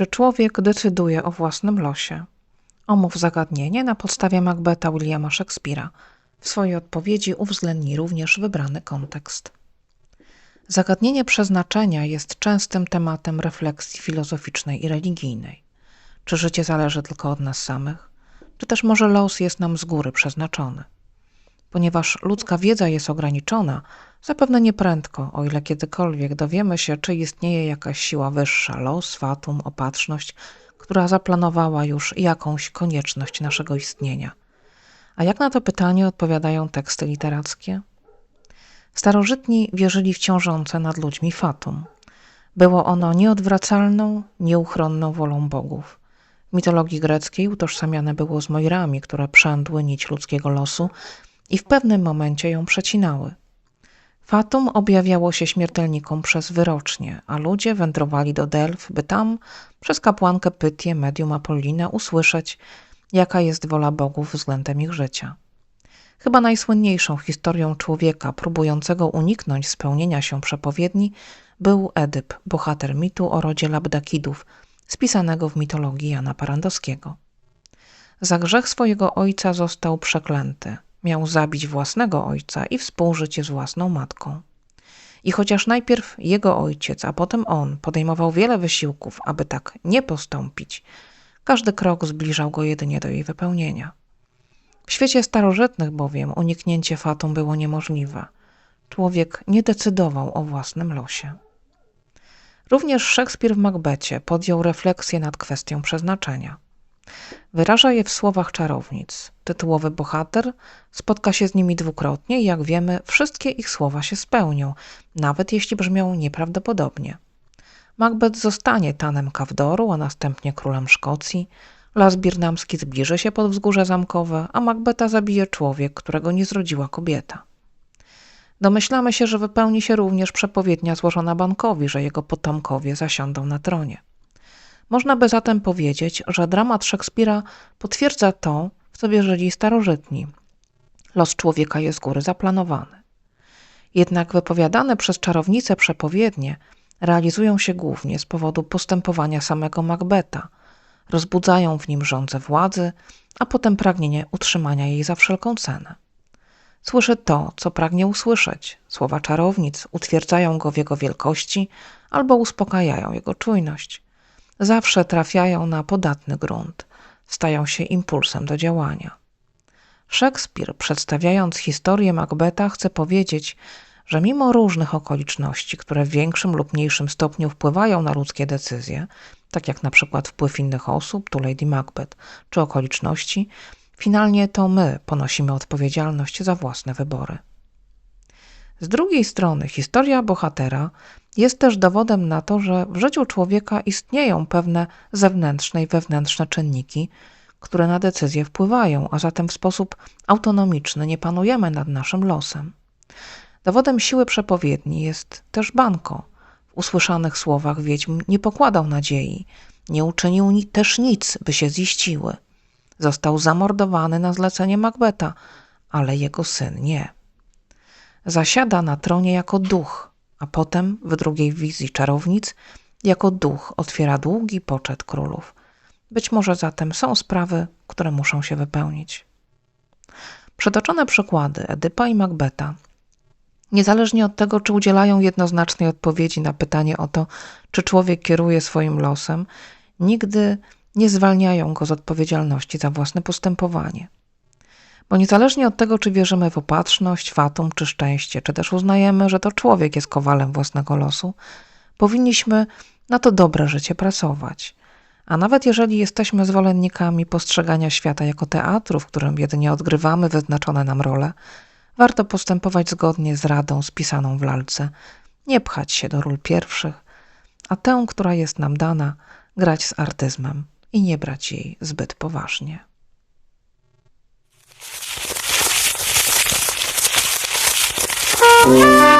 Czy człowiek decyduje o własnym losie? Omów zagadnienie na podstawie Macbeta Williama Shakespeare'a. W swojej odpowiedzi uwzględnij również wybrany kontekst. Zagadnienie przeznaczenia jest częstym tematem refleksji filozoficznej i religijnej. Czy życie zależy tylko od nas samych, czy też może los jest nam z góry przeznaczony? Ponieważ ludzka wiedza jest ograniczona, zapewne nieprędko, o ile kiedykolwiek dowiemy się, czy istnieje jakaś siła wyższa, los, fatum, opatrzność, która zaplanowała już jakąś konieczność naszego istnienia. A jak na to pytanie odpowiadają teksty literackie? Starożytni wierzyli w ciążące nad ludźmi fatum. Było ono nieodwracalną, nieuchronną wolą bogów. W mitologii greckiej utożsamiane było z Moirami, które przędły nić ludzkiego losu i w pewnym momencie ją przecinały. Fatum objawiało się śmiertelnikom przez wyrocznie, a ludzie wędrowali do Delf, by tam przez kapłankę Pytię, medium Apollina, usłyszeć, jaka jest wola bogów względem ich życia. Chyba najsłynniejszą historią człowieka próbującego uniknąć spełnienia się przepowiedni był Edyp, bohater mitu o rodzie Labdakidów, spisanego w mitologii Jana Parandowskiego. Za grzech swojego ojca został przeklęty. Miał zabić własnego ojca i współżyć z własną matką. I chociaż najpierw jego ojciec, a potem on podejmował wiele wysiłków, aby tak nie postąpić, każdy krok zbliżał go jedynie do jej wypełnienia. W świecie starożytnych bowiem uniknięcie fatum było niemożliwe. Człowiek nie decydował o własnym losie. Również Szekspir w Macbecie podjął refleksję nad kwestią przeznaczenia. Wyraża je w słowach czarownic. Tytułowy bohater spotka się z nimi dwukrotnie i jak wiemy, wszystkie ich słowa się spełnią, nawet jeśli brzmią nieprawdopodobnie. Macbeth zostanie tanem Kawdoru, a następnie królem Szkocji. Las birnamski zbliży się pod wzgórze zamkowe, a Macbeta zabije człowiek, którego nie zrodziła kobieta. Domyślamy się, że wypełni się również przepowiednia złożona Bankowi, że jego potomkowie zasiądą na tronie. Można by zatem powiedzieć, że dramat Szekspira potwierdza to, w co wierzyli starożytni. Los człowieka jest z góry zaplanowany. Jednak wypowiadane przez czarownice przepowiednie realizują się głównie z powodu postępowania samego Macbeta. Rozbudzają w nim żądzę władzy, a potem pragnienie utrzymania jej za wszelką cenę. Słyszy to, co pragnie usłyszeć. Słowa czarownic utwierdzają go w jego wielkości albo uspokajają jego czujność. Zawsze trafiają na podatny grunt, stają się impulsem do działania. Szekspir, przedstawiając historię Macbeta, chce powiedzieć, że mimo różnych okoliczności, które w większym lub mniejszym stopniu wpływają na ludzkie decyzje, tak jak na przykład wpływ innych osób, tu Lady Macbeth, czy okoliczności, finalnie to my ponosimy odpowiedzialność za własne wybory. Z drugiej strony, historia bohatera jest też dowodem na to, że w życiu człowieka istnieją pewne zewnętrzne i wewnętrzne czynniki, które na decyzje wpływają, a zatem w sposób autonomiczny nie panujemy nad naszym losem. Dowodem siły przepowiedni jest też Banko. W usłyszanych słowach wiedźm nie pokładał nadziei, nie uczynił ni też nic, by się ziściły. Został zamordowany na zlecenie Macbeta, ale jego syn nie. Zasiada na tronie jako duch, a potem w drugiej wizji czarownic jako duch otwiera długi poczet królów. Być może zatem są sprawy, które muszą się wypełnić. Przytoczone przykłady Edypa i Macbeta Niezależnie od tego, czy udzielają jednoznacznej odpowiedzi na pytanie o to, czy człowiek kieruje swoim losem, nigdy nie zwalniają go z odpowiedzialności za własne postępowanie. Bo niezależnie od tego, czy wierzymy w opatrzność, fatum czy szczęście, czy też uznajemy, że to człowiek jest kowalem własnego losu, powinniśmy na to dobre życie pracować. A nawet jeżeli jesteśmy zwolennikami postrzegania świata jako teatru, w którym jedynie odgrywamy wyznaczone nam role, warto postępować zgodnie z radą spisaną w lalce, nie pchać się do ról pierwszych, a tę, która jest nam dana, grać z artyzmem i nie brać jej zbyt poważnie. Música